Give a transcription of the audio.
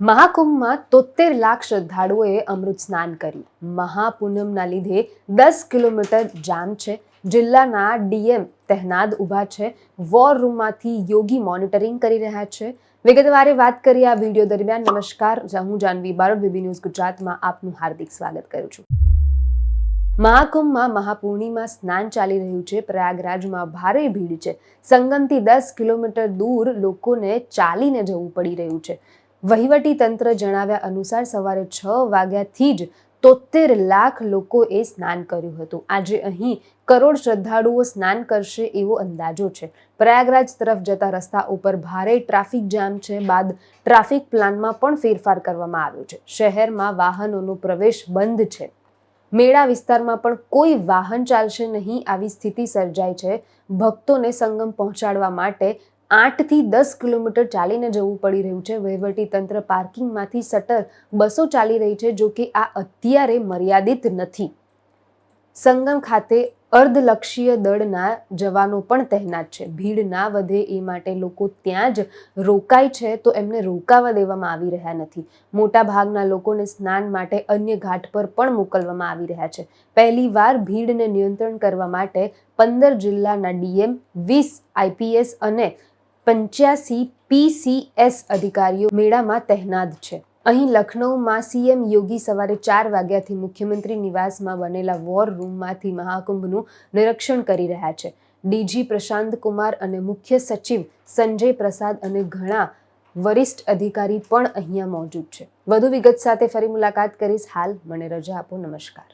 મહાકુંભમાં તોતેર લાખ શ્રદ્ધાળુઓએ અમૃત સ્નાન કર્યું. મહાપૂનમના લીધે દસ કિલોમીટર જામ છે. જિલ્લાના ડીએમ તહેનાદ ઊભા છે. વોર રૂમમાંથી યોગી મોનિટરિંગ કરી રહ્યા છે. વિગતવારે વાત કરીએ આ વીડિયો દરમિયાન. નમસ્કાર. હું જાનવી બારોડ બીબી ન્યૂઝ ગુજરાતમાં આપનું હાર્દિક સ્વાગત કરું છું. મહાકુંભમાં મહાપૂર્ણિમા સ્નાન ચાલી રહ્યું છે. પ્રયાગરાજમાં ભારે ભીડ છે. સંગમથી દસ કિલોમીટર દૂર લોકોને ચાલીને જવું પડી રહ્યું છે. વહીવટી તંત્ર જણાવ્યા અનુસાર સવારે છ વાગ્યાથી જ તોતેર લાખ લોકોએ સ્નાન કર્યું હતું. આજે અહીં કરોડ શ્રદ્ધાળુઓ સ્નાન કરશે એવો અંદાજો છે. પ્રયાગરાજ તરફ જતા રસ્તા ઉપર ભારે ટ્રાફિક જામ છે. બાદ ટ્રાફિક પ્લાનમાં પણ ફેરફાર કરવામાં આવ્યો છે. શહેરમાં વાહનોનો પ્રવેશ બંધ છે. મેળા વિસ્તારમાં પણ કોઈ વાહન ચાલશે નહીં. આવી સ્થિતિ સર્જાઈ છે. ભક્તોને સંગમ પહોંચાડવા માટે આઠથી દસ કિલોમીટર ચાલીને જવું પડી રહ્યું છે. વહીવટી તંત્ર પાર્કિંગમાંથી સટર બસો ચાલી રહી છે, જો કે આ અત્યારે મર્યાદિત નથી. સંગમ ખાતે અર્ધલક્ષીય દળના જવાનો પણ તહેનાત છે. ભીડ ના વધે એ માટે લોકો ત્યાં જ રોકાય છે, તો એમને રોકાવા દેવામાં આવી રહ્યા નથી. મોટા ભાગના લોકોને સ્નાન માટે અન્ય ઘાટ પર પણ મોકલવામાં આવી રહ્યા છે. પહેલીવાર ભીડને નિયંત્રણ કરવા માટે પંદર જિલ્લાના ડીએમ, વીસ આઈપીએસ અને પંચ્યાસી પીસીએસ અધિકારીઓ મેળામાં તહેનાત છે. અહીં લખનૌમાં સીએમ યોગી સવારે ચાર વાગ્યાથી મુખ્યમંત્રી નિવાસમાં બનેલા વોર રૂમમાંથી મહાકુંભનું નિરીક્ષણ કરી રહ્યા છે. ડીજી પ્રશાંત કુમાર અને મુખ્ય સચિવ સંજય પ્રસાદ અને ઘણા વરિષ્ઠ અધિકારી પણ અહીંયા મોજૂદ છે. વધુ વિગત સાથે ફરી મુલાકાત કરીશ. હાલ મને રજા આપો. નમસ્કાર.